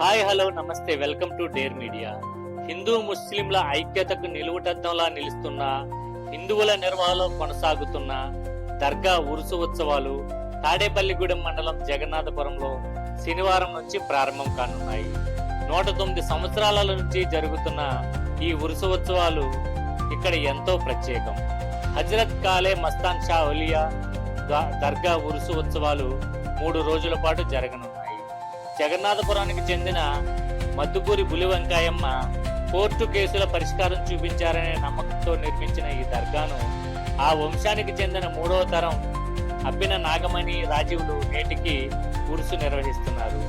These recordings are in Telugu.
హాయ్ హలో నమస్తే welcome to dare media. Hindu ముస్లింల ఐక్యతకు నిలువుటద్దంలా నిలుస్తున్న హిందువుల నిర్వహణలో కొనసాగుతున్న దర్గా ఉరుసు ఉత్సవాలు తాడేపల్లిగూడెం మండలం జగన్నాథపురంలో శనివారం నుంచి ప్రారంభం కానున్నాయి. నూట తొమ్మిది సంవత్సరాల నుంచి జరుగుతున్న ఈ ఉరుసు ఉత్సవాలు ఇక్కడ ఎంతో ప్రత్యేకం. హజరత్ కాలే మస్తాన్ షా ఒలియా దర్గా ఉరుసు ఉత్సవాలు మూడు రోజుల పాటు జరగనున్నాయి. జగన్నాథపురానికి చెందిన మద్దుకూరి బులి వెంకాయమ్మ కోర్టు కేసుల పరిష్కారం చూపించారనే నమ్మకంతో నిర్మించిన ఈ దర్గాను ఆ వంశానికి చెందిన మూడవ తరం అబ్బిన నాగమణి రాజీవులు నేటికి ఉరుసు నిర్వహిస్తున్నారు.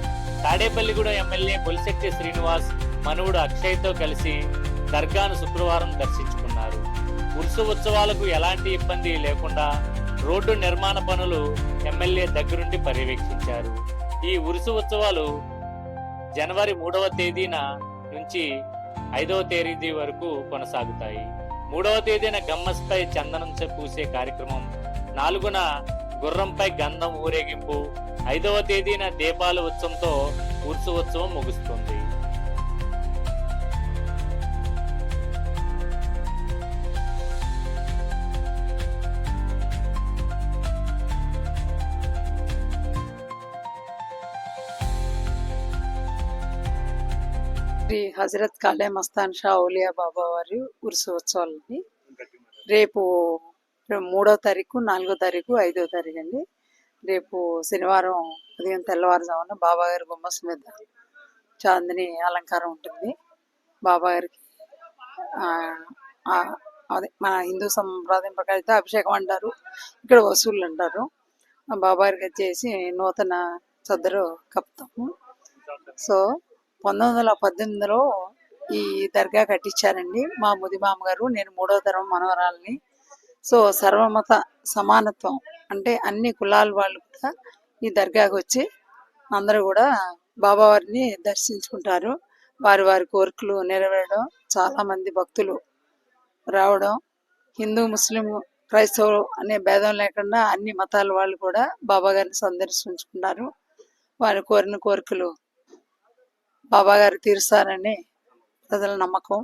తాడేపల్లిగూడెం ఎమ్మెల్యే బొలిశెట్టి శ్రీనివాస్ మనువుడు అక్షయ్తో కలిసి దర్గాను శుక్రవారం దర్శించుకున్నారు. ఉరుసు ఉత్సవాలకు ఎలాంటి ఇబ్బంది లేకుండా రోడ్డు నిర్మాణ పనులు ఎమ్మెల్యే దగ్గరుండి పర్యవేక్షించారు. ఈ ఉరుసు ఉత్సవాలు జనవరి మూడవ తేదీన నుంచి ఐదవ తేదీ వరకు కొనసాగుతాయి. మూడవ తేదీన గమ్మస్పై చందనం పూసే కార్యక్రమం నాలుగున గుర్రంపై గంధం ఊరేగింపు ఐదవ తేదీన దీపాల ఉత్సవంతో ఉరుసు ఉత్సవం ముగుస్తుంది. శ్రీ హజరత్ కాలే మస్తాన్ షా ఓలియా బాబా వారి ఉత్సవాలని రేపు మూడో తారీఖు నాలుగో తారీఖు ఐదో తారీఖు అండి. రేపు శనివారం ఉదయం తెల్లవారుజామున బాబా గారి గుమ్మస్ మీద చాందిని అలంకారం ఉంటుంది. బాబా గారికి ఆ, అదే మన హిందూ సంప్రదాయం ప్రకారం అయితే అభిషేకం అంటారు. ఇక్కడ వసూళ్ళు అంటారు. బాబా గారికి వచ్చేసి నూతన చద్దరు కప్పుతాము సో పంతొమ్మిది వందల పద్దెనిమిదిలో ఈ దర్గా కట్టించారండి మా ముది మామగారు నేను మూడో తరం మనవరాలని. సో సర్వమత సమానత్వం అంటే అన్ని కులాల వాళ్ళు కూడా ఈ దర్గాకు వచ్చి అందరూ కూడా బాబావారిని దర్శించుకుంటారు. వారి వారి కోరికలు నెరవేరడం చాలా మంది భక్తులు రావడం హిందూ ముస్లిం క్రైస్తవులు అనే భేదం లేకుండా అన్ని మతాల వాళ్ళు కూడా బాబా గారిని సందర్శించుకున్నారు వారి కోరిన కోరికలు బాబాగారు తీరుస్తారని ప్రజల నమ్మకం.